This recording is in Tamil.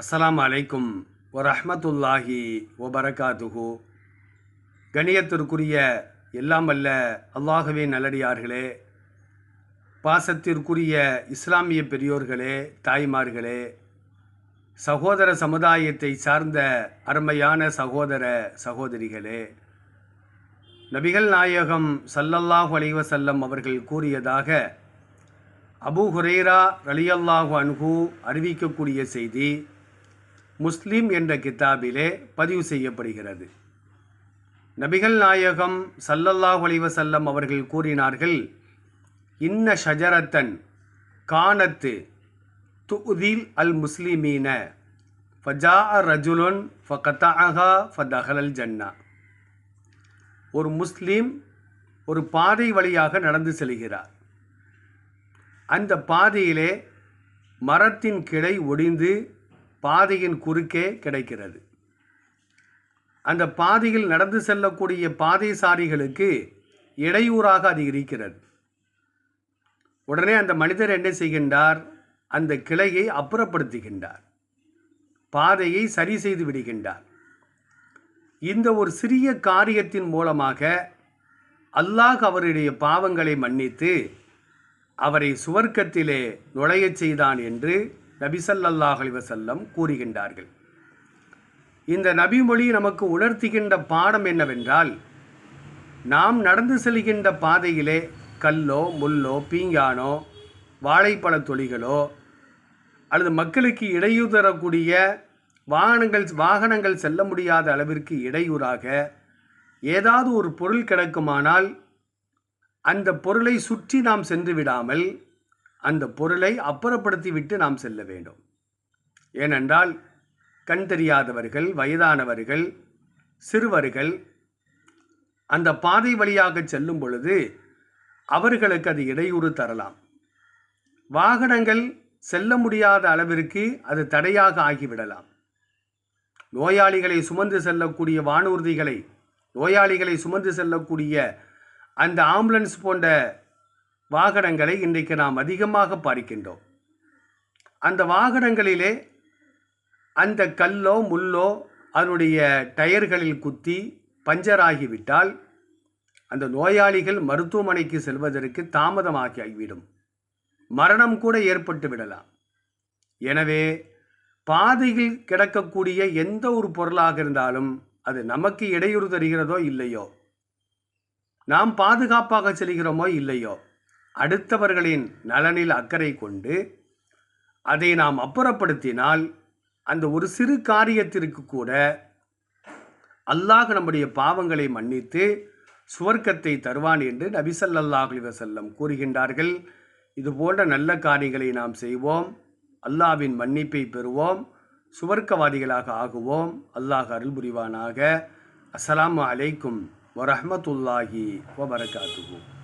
அஸ்லாம் அலைக்கும் வரஹ்மத்துல்லாஹி வபரகாத்துஹு. கணியத்திற்குரிய எல்லாம் அல்ல அல்லாகவே நல்லடியார்களே பாசத்திற்குரிய இஸ்லாமிய பெரியோர்களே தாய்மார்களே சகோதர சமுதாயத்தை சார்ந்த அருமையான சகோதர சகோதரிகளே நபிகள் நாயகம் சல்லல்லாஹு அலைவசல்லம் அவர்கள் கூறியதாக அபு ஹுரேரா ரலியல்லாஹு அன்ஹு அறிவிக்கக்கூடிய செய்தி முஸ்லீம் என்ற கித்தாபிலே பதிவு செய்யப்படுகிறது. நபிகள் நாயகம் சல்லல்லாஹ் அலிவசல்லம் அவர்கள் கூறினார்கள் இன்ன ஷஜரத்தன் கானத்து துதில் அல் முஸ்லிமீன ஃபஜா ரஜுலுன் ஃபகத்தாஹா ஃபதஹலல் ஜன்னா. ஒரு முஸ்லீம் ஒரு பாதை வழியாக நடந்து செல்கிறார். அந்த பாதையிலே மரத்தின் கிளை ஒடிந்து பாதையின் குறுக்கே கிடைக்கிறது. அந்த பாதையில் நடந்து செல்லக்கூடிய பாதைசாரிகளுக்கு இடையூறாக அது இருக்கிறது. உடனே அந்த மனிதர் என்ன செய்கின்றார்? அந்த கிளையை அப்புறப்படுத்துகின்றார். பாதையை சரி செய்து விடுகின்றார். இந்த ஒரு சிறிய காரியத்தின் மூலமாக அல்லாஹ் அவருடைய பாவங்களை மன்னித்து அவரை சுவர்க்கத்திலே நுழையச் செய்தான் என்று நபிசல்லாஹ் அலிவசல்லம் கூறுகின்றார்கள். இந்த நபிமொழி நமக்கு உணர்த்துகின்ற பாடம் என்னவென்றால் நாம் நடந்து செல்கின்ற பாதையிலே கல்லோ முள்ளோ பீங்கானோ வாழைப்பழ தொழிகளோ அல்லது மக்களுக்கு இடையூறு தரக்கூடிய வாகனங்கள் வாகனங்கள் செல்ல முடியாத அளவிற்கு இடையூறாக ஏதாவது ஒரு பொருள் கிடக்குமானால் அந்த பொருளை சுற்றி நாம் சென்று விடாமல் அந்த பொருளை அப்புறப்படுத்திவிட்டு நாம் செல்ல வேண்டும். ஏனென்றால் கண் தெரியாதவர்கள் வயதானவர்கள் சிறுவர்கள் அந்த பாதை வழியாக செல்லும் பொழுது அவர்களுக்கு அது இடையூறு தரலாம். வாகனங்கள் செல்ல முடியாத அளவிற்கு அது தடையாக ஆகிவிடலாம். நோயாளிகளை சுமந்து செல்லக்கூடிய வானூர்திகளை நோயாளிகளை சுமந்து செல்லக்கூடிய அந்த ஆம்புலன்ஸ் போன்ற வாகனங்களை இன்றைக்கு நாம் அதிகமாக பார்க்கின்றோம். அந்த வாகனங்களிலே அந்த கல்லோ முள்ளோ அதனுடைய டயர்களில் குத்தி பஞ்சராகிவிட்டால் அந்த நோயாளிகள் மருத்துவமனைக்கு செல்வதற்கு தாமதமாகிவிடும். மரணம் கூட ஏற்பட்டு விடலாம். எனவே பாதையில் கிடக்கக்கூடிய எந்த ஒரு பொருளாக இருந்தாலும் அது நமக்கு இடையூறு தருகிறதோ இல்லையோ நாம் பாதுகாப்பாக செல்கிறோமோ இல்லையோ அடுத்தவர்களின் நலனில் அக்கறை கொண்டு அதை நாம் அப்புறப்படுத்தினால் அந்த ஒரு சிறு காரியத்திற்கு கூட அல்லாஹ் நம்முடைய பாவங்களை மன்னித்து சுவர்க்கத்தை தருவான் என்று நபிசல்லாஹ் வசல்லம் கூறுகின்றார்கள். இது போன்ற நல்ல காரியங்களை நாம் செய்வோம். அல்லாவின் மன்னிப்பை பெறுவோம். சுவர்க்கவாதிகளாக ஆகுவோம். அல்லாஹ் அருள் புரிவானாக. அஸ்லாம் அலைக்கும் வரமத்துல்லாஹி வபரகாத்துவோம்